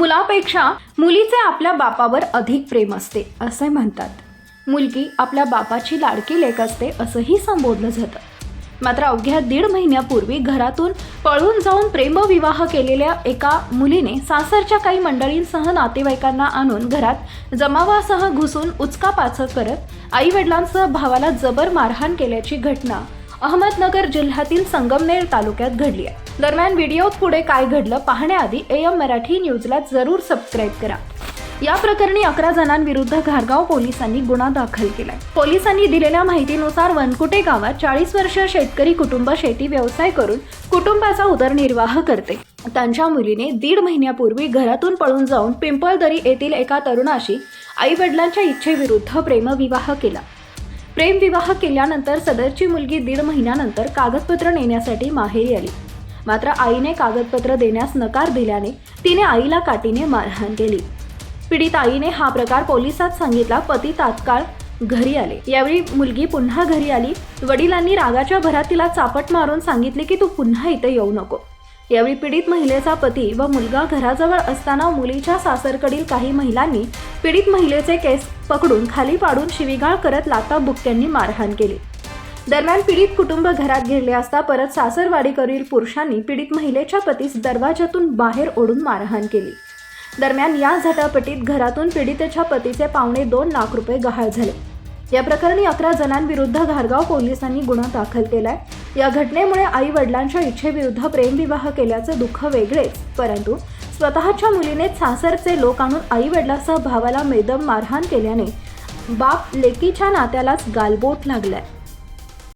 मुलापेक्षा मुलीचे आपल्या बापावर अधिक प्रेम असते असे म्हणतात. मुलगी आपल्या बापाची लाडकी लेख असते असंही संबोधलं जातं. मात्र अवघ्या दीड महिन्यापूर्वी घरातून पळून जाऊन प्रेमविवाह केलेल्या एका मुलीने सासरच्या काही मंडळींसह नातेवाईकांना आणून घरात जमावासह घुसून उचकापाचक करत आई वडिलांसह भावाला जबर मारहाण केल्याची घटना अहमदनगर जिल्ह्यातील संगमनेर तालुक्यात घडली आहे. दरम्यान व्हिडिओत पुढे काय घडलं पाहण्याआधी एम मराठी न्यूजला जरूर सबस्क्राईब करा. या प्रकरणी अकरा जणांविरुद्ध घारगाव पोलिसांनी गुन्हा दाखल केलाय. पोलिसांनी दिलेल्या माहितीनुसार वनकुटे गावात चाळीस वर्ष शेतकरी कुटुंब शेती व्यवसाय करून कुटुंबाचा उदरनिर्वाह करते. त्यांच्या मुलीने दीड महिन्यापूर्वी घरातून पळून जाऊन पिंपळदरी येथील एका तरुणाशी आई वडिलांच्या इच्छेविरुद्ध प्रेमविवाह केला. प्रेमविवाह केल्यानंतर सदरची मुलगी दीड महिन्यानंतर कागदपत्र नेण्यासाठी माहेरी आली. मात्र आईने कागदपत्र देण्यास नकार दिल्याने तिने आईला काठीने मारहाण केली. पीडित आईने हा प्रकार पोलिसात सांगितला. पती तात्काळ घरी आले. यावेळी मुलगी पुन्हा घरी आली. वडिलांनी रागाच्या भरात तिला चापट मारून सांगितले की तू पुन्हा इथे येऊ नको. यावेळी पीडित महिलेचा पती व मुलगा घराजवळ असताना मुलीच्या सासरकडील काही महिलांनी पीडित महिलेचे केस पकडून खाली पाडून शिवीगाळ करत लाता बुक्क्यांनी मारहाण केली. दरम्यान पीडित कुटुंब घरात गेले असता परत सासरवाडीकडील पुरुषांनी पीडित महिलेच्या पतीस दरवाजातून बाहेर ओढून मारहाण केली. दरम्यान या झटापटीत घरातून पीडितेच्या पतीचे पावणे दोन लाख रुपये गहाळ झाले. या प्रकरणी अकरा जणांविरुद्ध घारगाव पोलिसांनी गुन्हा दाखल केलाय. या घटनेमुळे आई वडिलांच्या इच्छेविरुद्ध प्रेमविवाह केल्याचं दुःख वेगळेच. परंतु स्वतःच्या मुलीने सासरचे लोक आणून आई वडिलासह भावाला मेदम मारहाण केल्याने बाप लेकीच्या नात्यालाच गालबोट लागलाय.